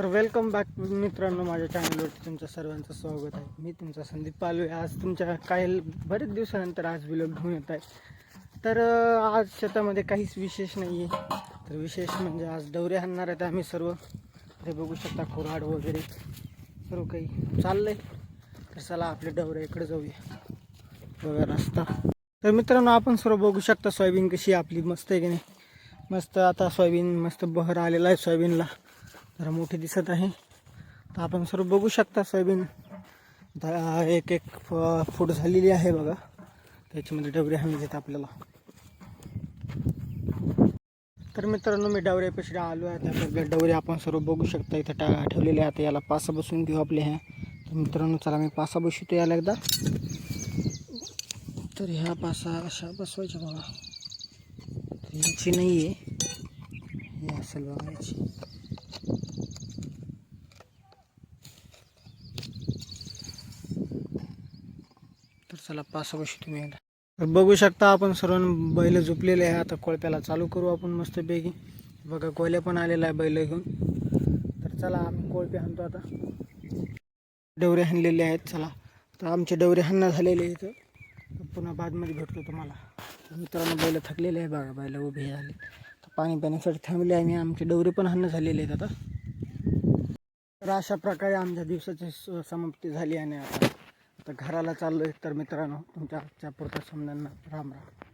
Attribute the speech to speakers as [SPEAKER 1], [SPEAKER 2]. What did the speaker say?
[SPEAKER 1] तर welcome back मित्रांनो माझ्या चॅनलवरती तुमचं सर्वांचं स्वागत आहे. मी तुमचा संदीप पालवे. आज तुमच्या काही बरेच दिवसानंतर आज विलग घेऊन येत आहे. तर आज शेतामध्ये काहीच विशेष नाही आहे तर विशेष म्हणजे आज डवरे आणणार आहेत आम्ही सर्व. ते बघू शकता कोराड वगैरे. सर्व काही चाललंय. तर चला आपले डवरे इकडे जाऊया. बघा रस्ता. तर मित्रांनो आपण सर्व बघू शकता सोयाबीन कशी आपली. मस्त आहे की नाही? मस्त आता सोयाबीन मस्त बहर आलेला आहे सोयाबीनला. जरा मोठी दिसत आहे. तर आपण सर्व बघू शकता सोयाबीन. एक एक फूट झालेली आहे बघा. त्याच्यामध्ये डवरे हमी देत आपल्याला. तर मित्रांनो, मी डवऱ्यापेक्षा आलो आहे. त्याबद्दल डवरे आपण सर्व बघू शकता. इथं टा ठेवलेले आहे याला पासा बसून घेऊ आपले ह्या तर मित्रांनो, चला मी पासा बसवतो याला एकदा. तर ह्या पासा अशा बसवायच्या बघा. याची नाही आहे असेल बघा याची. तर चला पासा वर्षी तुम्ही एकदा तर बघू शकता आपण सर्व बैल झोपलेले आहे आता कोळप्याला चालू करू आपण मस्तपैकी. बघा कोयल्या पण आलेला आहे बैल घेऊन. तर चला आम्ही कोळपे हाणतो आता. डवरे हाणलेले आहेत. चला तर आमचे डवरे हाणणं झालेले आहेत पुन्हा बादमध्ये भेटतो तुम्हाला. मित्रांनो बैल थकलेले आहे बघा बैल उभे झाले पाणी पिण्यासाठी थांबले आम्ही आमचे डवरे पण हन्न झालेले आहेत आता. तर अशा प्रकारे आमच्या दिवसाची स- समाप्ती झाली आणि आता आता घराला चाललो आहे तर मित्रांनो तुमच्या आजच्या पुरता समजांना राम राम.